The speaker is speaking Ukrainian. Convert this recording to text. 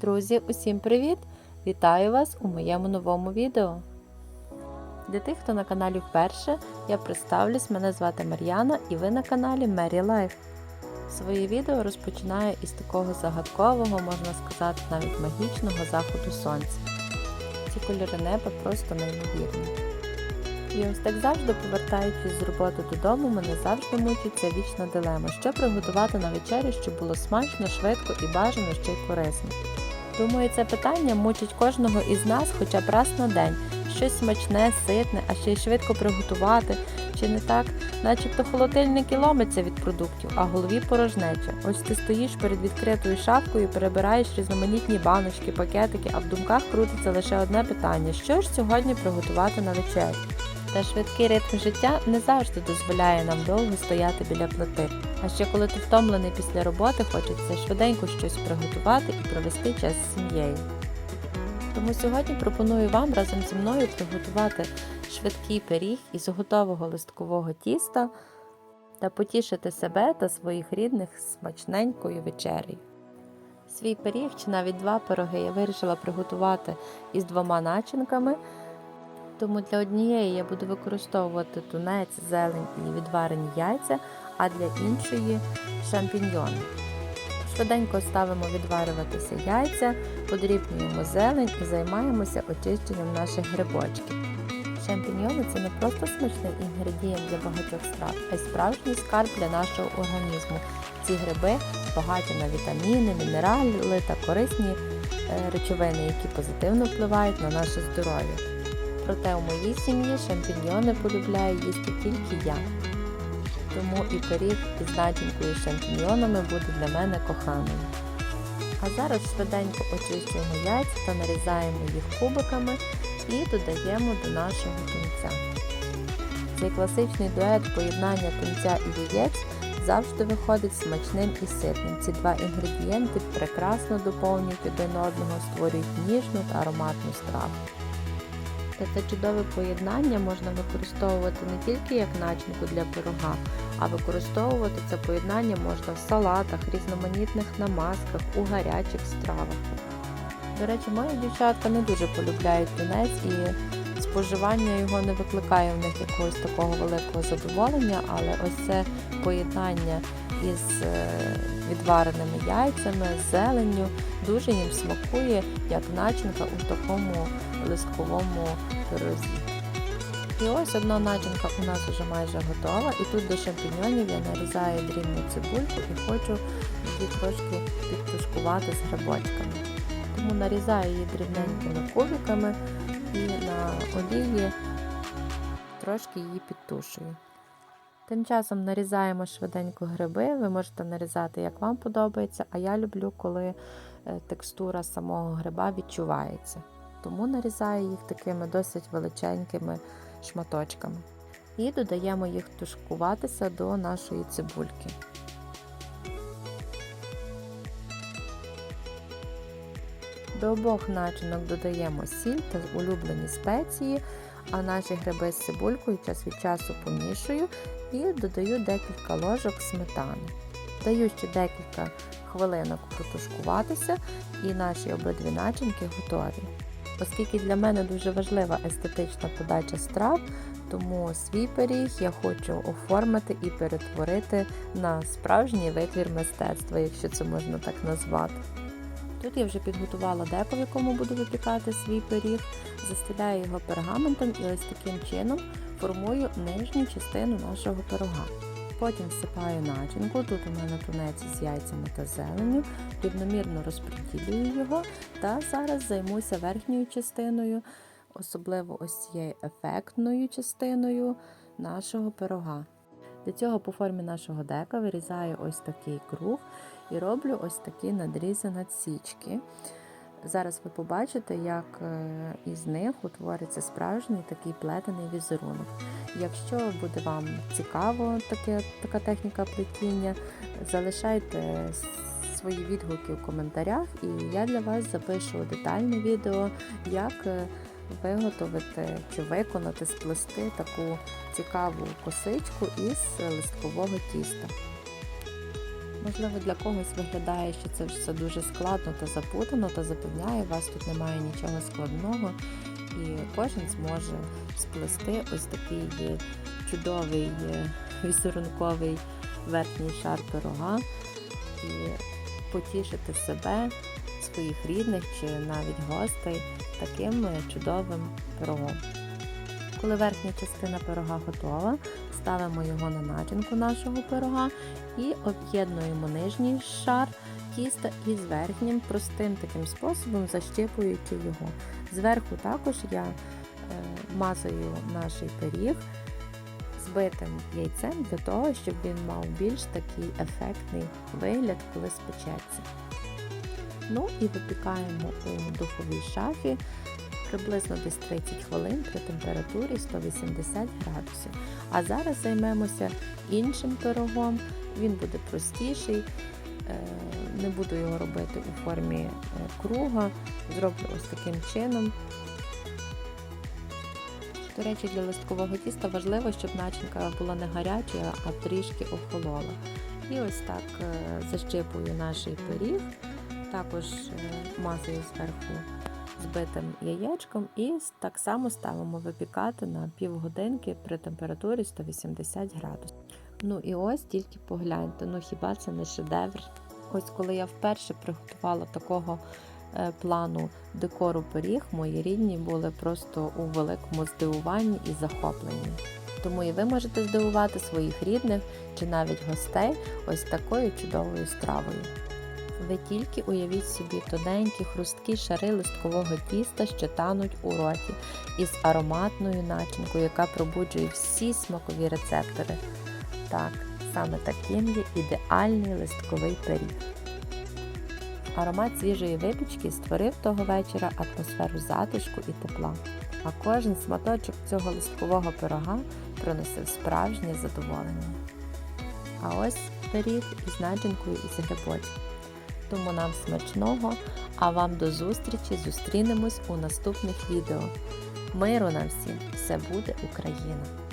Друзі, усім привіт! Вітаю вас у моєму новому відео. Для тих, хто на каналі вперше, я представлюсь, мене звати Мар'яна і ви на каналі Mary Life. Своє відео розпочинаю із такого загадкового, можна сказати, навіть магічного заходу сонця. Ці кольори неба просто неймовірні. І ось так завжди, повертаючись з роботи додому, мене завжди мучить ця вічна дилема, що приготувати на вечерю, щоб було смачно, швидко і бажано ще й корисно. Думаю, це питання мучить кожного із нас хоча б раз на день. Щось смачне, ситне, а ще й швидко приготувати. Чи не так? Начебто холодильник і ломиться від продуктів, а голові порожнеча. Ось ти стоїш перед відкритою шафкою, перебираєш різноманітні баночки, пакетики, а в думках крутиться лише одне питання: що ж сьогодні приготувати на вечерю? Та швидкий ритм життя не завжди дозволяє нам довго стояти біля плити. А ще коли ти втомлений після роботи, хочеться швиденько щось приготувати і провести час з сім'єю. Тому сьогодні пропоную вам разом зі мною приготувати швидкий пиріг із готового листкового тіста та потішити себе та своїх рідних смачненькою вечерею. Свій пиріг чи навіть два пироги я вирішила приготувати із двома начинками. Тому для однієї я буду використовувати тунець, зелень і відварені яйця, а для іншої шампіньйони. Швиденько ставимо відварюватися яйця, подрібнюємо зелень і займаємося очищенням наших грибочків. Шампіньйони це не просто смачний інгредієнт для багатьох страв, а й справжній скарб для нашого організму. Ці гриби багаті на вітаміни, мінерали та корисні е, речовини, які позитивно впливають на наше здоров'я. Проте у моїй сім'ї шампіньйони полюбляю їсти тільки я. Тому і пиріг із начинкою з шампіньйонами буде для мене коханим. А зараз швиденько очищуємо яйця та нарізаємо їх кубиками і додаємо до нашого тунця. Цей класичний дует поєднання тунця і яєць завжди виходить смачним і ситним. Ці два інгредієнти прекрасно доповнюють один одного, створюють ніжну та ароматну страву. Та це чудове поєднання можна використовувати не тільки як начинку для пирога, а використовувати це поєднання можна в салатах, різноманітних намазках, у гарячих стравах. До речі, мої дівчатка не дуже полюбляють тунець і споживання його не викликає в них якогось такого великого задоволення, але ось це поєднання із е, відвареними яйцями, зеленню дуже їм смакує як начинка у такому листковому пирозі. І ось одна начинка у нас вже майже готова. І тут до шампіньонів я нарізаю дрібну цибульку і хочу її трошки підтушкувати з грибочками. Тому нарізаю її дрібненькими кубиками і на олії трошки її підтушую. Тим часом нарізаємо швиденько гриби, ви можете нарізати, як вам подобається, а я люблю, коли е, текстура самого гриба відчувається. Тому нарізаю їх такими досить величенькими шматочками. І додаємо їх тушкуватися до нашої цибульки. До обох начинок додаємо сіль та улюблені спеції, а наші гриби з цибулькою час від часу помішую і додаю декілька ложок сметани. Даю ще декілька хвилинок протушкуватися, і наші обидві начинки готові. Оскільки для мене дуже важлива естетична подача страв, тому свій пиріг я хочу оформити і перетворити на справжній витвір мистецтва, якщо це можна так назвати. Тут я вже підготувала деко, в якому буду випікати свій пиріг, застеляю його пергаментом і ось таким чином формую нижню частину нашого пирога. Потім всипаю начинку, тут у мене тунець з яйцями та зеленю, рівномірно розподілюю його та зараз займуся верхньою частиною, особливо ось цією ефектною частиною нашого пирога. Для цього по формі нашого дека вирізаю ось такий круг і роблю ось такі надрізи надсічки. Зараз ви побачите, як е, із них утвориться справжній такий плетений візерунок. Якщо буде вам цікаво таке, така техніка плетіння, залишайте свої відгуки у коментарях, і я для вас запишу детальне відео, як е, виготовити чи виконати, сплести таку цікаву косичку із листкового тіста. Можливо, для когось виглядає, що це все дуже складно та запутано, та запевняю, вас тут немає нічого складного, і кожен зможе сплести ось такий чудовий візерунковий верхній шар пирога і потішити себе, своїх рідних чи навіть гостей таким е, чудовим пирогом. Коли верхня частина пирога готова, ставимо його на начинку нашого пирога і об'єднуємо нижній шар тіста із верхнім простим таким способом защіпуючи його. Зверху також я е, мазаю наш пиріг збитим яйцем для того, щоб він мав більш такий ефектний вигляд, коли спечеться. Ну і випікаємо у духовій шафі приблизно десь 30 хвилин при температурі 180 градусів. А зараз займемося іншим пирогом. Він буде простіший. Е, Не буду його робити у формі е, круга. Зроблю ось таким чином. До речі, для листкового тіста важливо, щоб начинка була не гаряча, а трішки охолола. І ось так е, защипую наш пиріг, також е, мазаю зверху збитим яєчком і так само ставимо випікати на півгодинки при температурі 180 градусів. Ну і ось тільки погляньте, ну хіба це не шедевр? Ось коли я вперше приготувала такого е, плану декору пиріг, мої рідні були просто у великому здивуванні і захопленні. Тому і ви можете здивувати своїх рідних чи навіть гостей ось такою чудовою стравою. Ви тільки уявіть собі тоненькі хрусткі шари листкового тіста, що тануть у роті, із ароматною начинкою, яка пробуджує всі смакові рецептори. Так, саме таким є ідеальний листковий пиріг. Аромат свіжої випічки створив того вечора атмосферу затишку і тепла, а кожен сматочок цього листкового пирога приносив справжнє задоволення. А ось пиріг із начинкою із грибочків. Тому нам смачного, а вам до зустрічі зустрінемось у наступних відео. Миру нам всім! Все буде Україна!